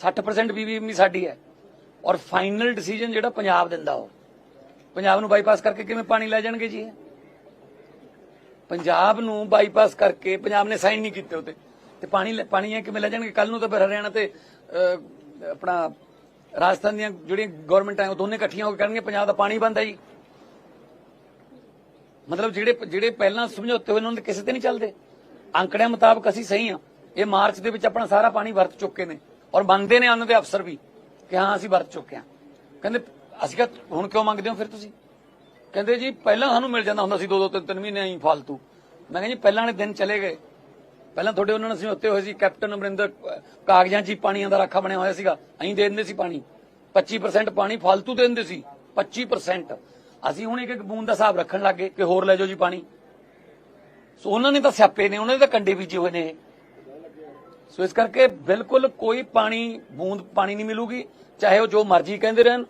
60% BBMB ਸਾਡੀ ਹੈ। ਔਰ ਫਾਈਨਲ ਡਿਸੀਜਨ ਜਿਹੜਾ ਪੰਜਾਬ ਦਿੰਦਾ ਉਹ। ਪੰਜਾਬ ਨੂੰ ਬਾਈਪਾਸ ਕਰਕੇ ਕਿਵੇਂ ਪਾਣੀ ਲੈ ਜਾਣਗੇ ਜੀ? ਪੰਜਾਬ ਨੂੰ ਬਾਈਪਾਸ ਕਰਕੇ ਪੰਜਾਬ ਨੇ ਸਾਈਨ ਨਹੀਂ ਕੀਤੇ ਉਤੇ। ਤੇ ਪਾਣੀ ਲੈ- ਪਾਣੀ ਇਹ ਕਿਵੇਂ ਲੈ ਜਾਣਗੇ? ਕੱਲ ਨੂੰ ਤਾਂ ਫਿਰ ਹਰਿਆਣਾ ਤੇ ਆਪਣਾ ਰਾਜਸਥਾਨ ਦੀਆਂ ਜਿਹੜੀਆਂ ਗਵਰਨਮੈਂਟਾਂ ਉਹ ਦੋਨੇ ਇਕੱਠੀਆਂ ਹੋ ਕੇ ਕਰਨਗੇ। ਪੰਜਾਬ ਦਾ ਪਾਣੀ ਬੰਦ ਹੈ ਜੀ। ਮਤਲਬ ਜਿਹੜੇ ਜਿਹੜੇ ਪਹਿਲਾਂ ਸਮਝੌਤੇ ਹੋਏ ਉਹਨਾਂ ਦੇ ਕਿਸੇ ਤੇ ਨਹੀਂ ਚੱਲਦੇ। ਅੰਕੜਿਆਂ ਮੁਤਾਬਕ ਅਸੀਂ ਸਹੀ ਹਾਂ। ਇਹ ਮਾਰਚ ਦੇ ਵਿੱਚ ਆਪਣਾ ਸਾਰਾ ਪਾਣੀ ਵਰਤ ਚੁੱਕੇ ਨੇ। ਔਰ ਮੰਗਦੇ ਨੇ ਉਹਨਾਂ ਦੇ ਅਫਸਰ ਵੀ ਕਿ ਹਾਂ, ਅਸੀਂ ਵਰਤ ਚੁੱਕੇ ਹਾਂ। ਕਹਿੰਦੇ, ਅਸੀਂ ਕਿਹਾ, ਹੁਣ ਕਿਉਂ ਮੰਗਦੇ ਹੋ ਫਿਰ ਤੁਸੀਂ? ਕਹਿੰਦੇ ਜੀ, ਪਹਿਲਾਂ ਸਾਨੂੰ ਮਿਲ ਜਾਂਦਾ ਹੁੰਦਾ ਸੀ ਦੋ ਦੋ ਤਿੰਨ ਤਿੰਨ ਮਹੀਨੇ ਹੀ ਫालतू ਮੈਂ ਕਹਿੰਦਾ ਪਹਿਲਾਂ ਵਾਲੇ ਦਿਨ ਚਲੇ ਗਏ। ਪਹਿਲਾਂ ਤੁਹਾਡੇ ਉਹਨਾਂ ਨਾਲ ਸਮਝੌਤੇ ਹੋਏ ਸੀ, ਕੈਪਟਨ ਅਮਰਿੰਦਰ ਕਾਗਜ਼ਾਂ 'ਚ ਪਾਣੀਆਂ ਦਾ ਰਾਖਾ ਬਣਿਆ ਹੋਇਆ ਸੀਗਾ। ਅਸੀਂ ਦੇ ਦਿੰਦੇ ਸੀ ਪਾਣੀ। 25% ਪਾਣੀ ਫालतू ਦੇ ਦਿੰਦੇ ਸੀ। 25% ਅਸੀਂ ਹੁਣ ਇੱਕ ਇੱਕ ਬੂੰਦ ਦਾ ਹਿਸਾਬ ਰੱਖਣ ਲੱਗੇ ਕਿ ਹੋਰ ਲੈ ਜਾਓ ਜੀ ਪਾਣੀ। ਸੋ ਉਹਨਾਂ ਨੇ ਤਾਂ ਸਿਆਪੇ ਨੇ, ਉਹਨਾਂ ਦੇ ਤਾਂ ਕੰਡੇ ਬੀਜੇ ਹੋਏ ਨੇ ਸੋ ਇਸ ਕਰਕੇ ਬਿਲਕੁਲ ਕੋਈ ਪਾਣੀ, ਬੂੰਦ ਪਾਣੀ ਨਹੀਂ ਮਿਲੂਗੀ, ਚਾਹੇ ਉਹ ਜੋ ਮਰਜ਼ੀ ਕਹਿੰਦੇ ਰਹਿਣ।